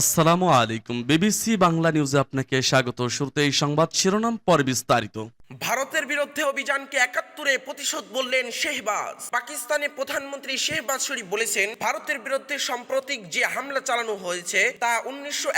আসসালামু আলাইকুম। বিবিসি বাংলা নিউজে আপনাকে স্বাগত। শুরুতে এই সংবাদ শিরোনাম পরে বিস্তারিত। ভারতের বিরুদ্ধে অভিযানকে একাত্তরে প্রতিশোধ বললেন শেহবাজ। পাকিস্তানের প্রধানমন্ত্রী শেহবাজ শরীফ বলেছেন, ভারতের বিরুদ্ধে সাম্প্রতিক যে হামলা চালানো হয়েছে, তা উনিশশো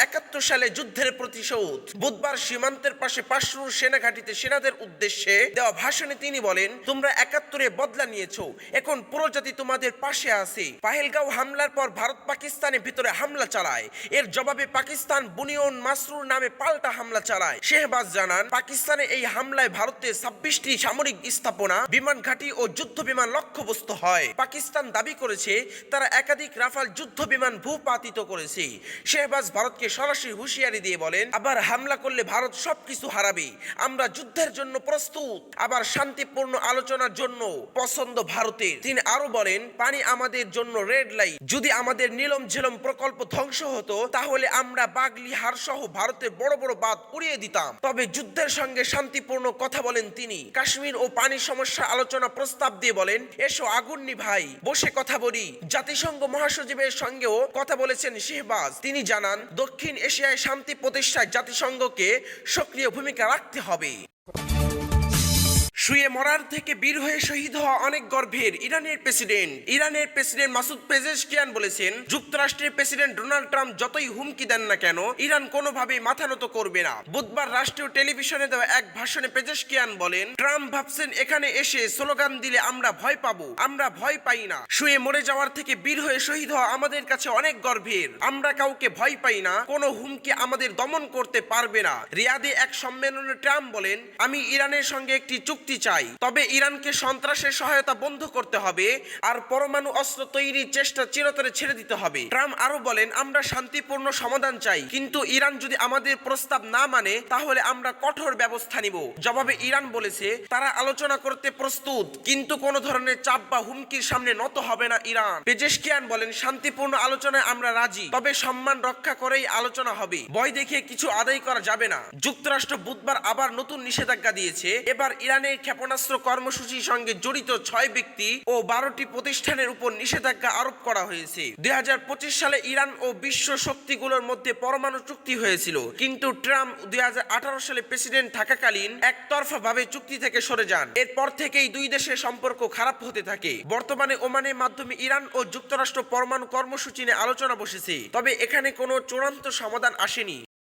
সালে যুদ্ধের প্রতিশোধ। বুধবার সীমান্তের পাশে পাশরুর সেনাঘাটিতে সেনাদের উদ্দেশ্যে দেওয়া ভাষণে তিনি বলেন, তোমরা একাত্তরে বদলা নিয়েছো, এখন পুরো তোমাদের পাশে আছে। পাহেলগাঁও হামলার পর ভারত পাকিস্তানের ভিতরে হামলা চালায়। এর জবাবে পাকিস্তান বুনিয়ন মাসরুর নামে পাল্টা হামলা চালায়। শেহবাজ জানান, পাকিস্তানে এই হামলায় ভারতে ছাব্বিশটি সামরিক স্থাপনা, বিমান ঘাঁটি ও যুদ্ধ বিমান লক্ষ্যবস্তু হয়। পাকিস্তান দাবি করেছে, তারা একাধিক রাফাল যুদ্ধ বিমান ভূপাতিত করেছে। শেহবাজ ভারতকে সরাসরি হুঁশিয়ারি দিয়ে বলেন, আবার হামলা করলে ভারত সবকিছু হারাবে। আমরা যুদ্ধের জন্য প্রস্তুত। আবার শান্তিপূর্ণ আলোচনার জন্য পছন্দ ভারতের। তিনি আরও বলেন, পানি আমাদের জন্য রেড লাইট। যদি আমাদের নীলম ঝেলম প্রকল্প ধ্বংস হতো, তাহলে আমরা বাগলি হার সহ ভারতের বড় বড় বাদ উড়িয়ে দিতাম। তবে যুদ্ধের সঙ্গে শান্তিপূর্ণ কথা বলেন তিনি। কাশ্মীর ও পানি সমস্যা আলোচনা প্রস্তাব দিয়ে বলেন, এসো আগুন ভাই বসে কথা বলি। জাতিসংঘ মহাসচিবের সঙ্গেও কথা বলেছেন শেহবাজ। তিনি জানান, দক্ষিণ এশিয়ায় শান্তি প্রতিষ্ঠায় জাতিসংঘকে সক্রিয় ভূমিকা রাখতে হবে। শুয়ে মরার থেকে বীর হয়ে শহীদ হওয়া অনেক গর্ভের ইরানের প্রেসিডেন্ট। ইরানের প্রেসিডেন্ট মাসুদ পেজেশকিয়ান বলেছেন, যুক্তরাষ্ট্রের প্রেসিডেন্ট ডোনাল্ড ট্রাম্প যতই হুমকি দেন না কেন, ইরান কোনোভাবেই মাথা নত করবে না। বুধবার রাষ্ট্রীয় টেলিভিশনে দেওয়া এক ভাষণে পেজেশকিয়ান বলেন, ট্রাম্প ভাবছেন এখানে এসে স্লোগান দিলে আমরা ভয় পাবো, আমরা ভয় পাই না। শুয়ে মরে যাওয়ার থেকে বীর হয়ে শহীদ হওয়া আমাদের কাছে অনেক গর্ভের। আমরা কাউকে ভয় পাই না, কোনো হুমকি আমাদের দমন করতে পারবে না। রিয়াদে এক সম্মেলনে ট্রাম্প বলেন, আমি ইরানের সঙ্গে একটি চুক্তি চাই। তবে ইরানকে সন্ত্রাসের সহায়তা বন্ধ করতে হবে আর পরমাণু অস্ত্র তৈরির চেষ্টা চিরতরে ছেড়ে দিতে হবে। ট্রাম্প আরও বলেন, আমরা শান্তিপূর্ণ সমাধান চাই। কিন্তু ইরান যদি আমাদের প্রস্তাব না মানে তাহলে আমরা কঠোর ব্যবস্থা নিব। জবাবে ইরান বলেছে, তারা আলোচনা করতে প্রস্তুত, কিন্তু কোনো ধরনের চাপ বা হুমকির সামনে নত হবে না ইরান। পেজেশকিয়ান বলেন, শান্তিপূর্ণ আলোচনায় আমরা রাজি, তবে সম্মান রক্ষা করেই আলোচনা হবে। ভয় দেখে কিছু আদায় করা যাবে না। যুক্তরাষ্ট্র বুধবার আবার নতুন নিষেধাজ্ঞা দিয়েছে। এবার ইরানের ক্ষেপণাস্ত্র কর্মসূচির সঙ্গে জড়িত ছয় ব্যক্তি ও বারোটি প্রতিষ্ঠানের উপর নিষেধাজ্ঞা আরোপ করা হয়েছে। দুই সালে ইরান ও বিশ্ব শক্তিগুলোর মধ্যে পরমাণু চুক্তি হয়েছিল। কিন্তু ট্রাম্প দুই সালে প্রেসিডেন্ট থাকাকালীন একতরফা ভাবে চুক্তি থেকে সরে যান। এরপর থেকেই দুই দেশের সম্পর্ক খারাপ হতে থাকে। বর্তমানে ওমানের মাধ্যমে ইরান ও যুক্তরাষ্ট্র পরমাণু কর্মসূচি নিয়ে আলোচনা বসেছে। তবে এখানে কোনো চূড়ান্ত সমাধান আসেনি।